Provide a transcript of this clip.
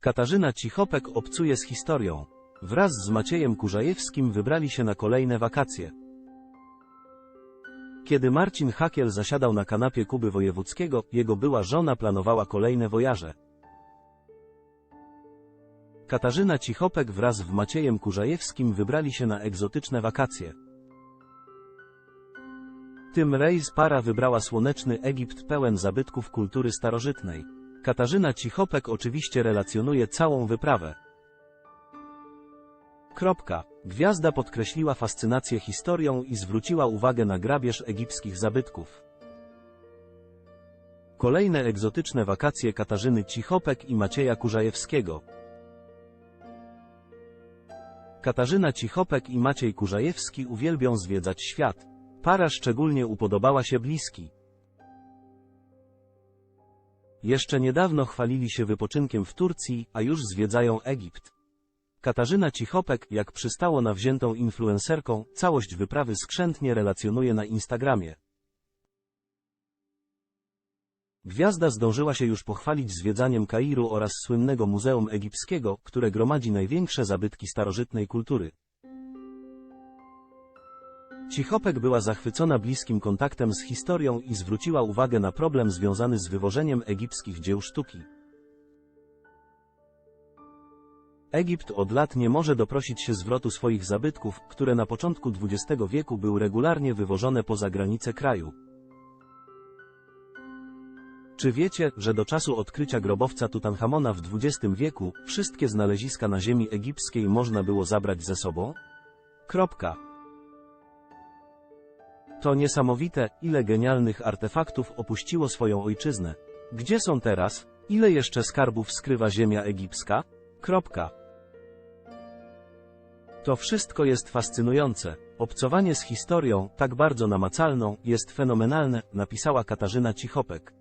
Katarzyna Cichopek obcuje z historią. Wraz z Maciejem Kurzajewskim wybrali się na kolejne wakacje. Kiedy Marcin Hakiel zasiadał na kanapie Kuby Wojewódzkiego, jego była żona planowała kolejne wojaże. Katarzyna Cichopek wraz z Maciejem Kurzajewskim wybrali się na egzotyczne wakacje. Tym rejs para wybrała słoneczny Egipt pełen zabytków kultury starożytnej. Katarzyna Cichopek oczywiście relacjonuje całą wyprawę. Kropka. Gwiazda podkreśliła fascynację historią i zwróciła uwagę na grabież egipskich zabytków. Kolejne egzotyczne wakacje Katarzyny Cichopek i Macieja Kurzajewskiego. Katarzyna Cichopek i Maciej Kurzajewski uwielbią zwiedzać świat. Para szczególnie upodobała się bliski. Jeszcze niedawno chwalili się wypoczynkiem w Turcji, a już zwiedzają Egipt. Katarzyna Cichopek, jak przystało na wziętą influencerką, całość wyprawy skrzętnie relacjonuje na Instagramie. Gwiazda zdążyła się już pochwalić zwiedzaniem Kairu oraz słynnego Muzeum Egipskiego, które gromadzi największe zabytki starożytnej kultury. Cichopek była zachwycona bliskim kontaktem z historią i zwróciła uwagę na problem związany z wywożeniem egipskich dzieł sztuki. Egipt od lat nie może doprosić się zwrotu swoich zabytków, które na początku XX wieku były regularnie wywożone poza granice kraju. Czy wiecie, że do czasu odkrycia grobowca Tutanchamona w XX wieku, wszystkie znaleziska na ziemi egipskiej można było zabrać ze sobą? Kropka. To niesamowite, ile genialnych artefaktów opuściło swoją ojczyznę. Gdzie są teraz? Ile jeszcze skarbów skrywa ziemia egipska? Kropka. To wszystko jest fascynujące. Obcowanie z historią, tak bardzo namacalną, jest fenomenalne, napisała Katarzyna Cichopek.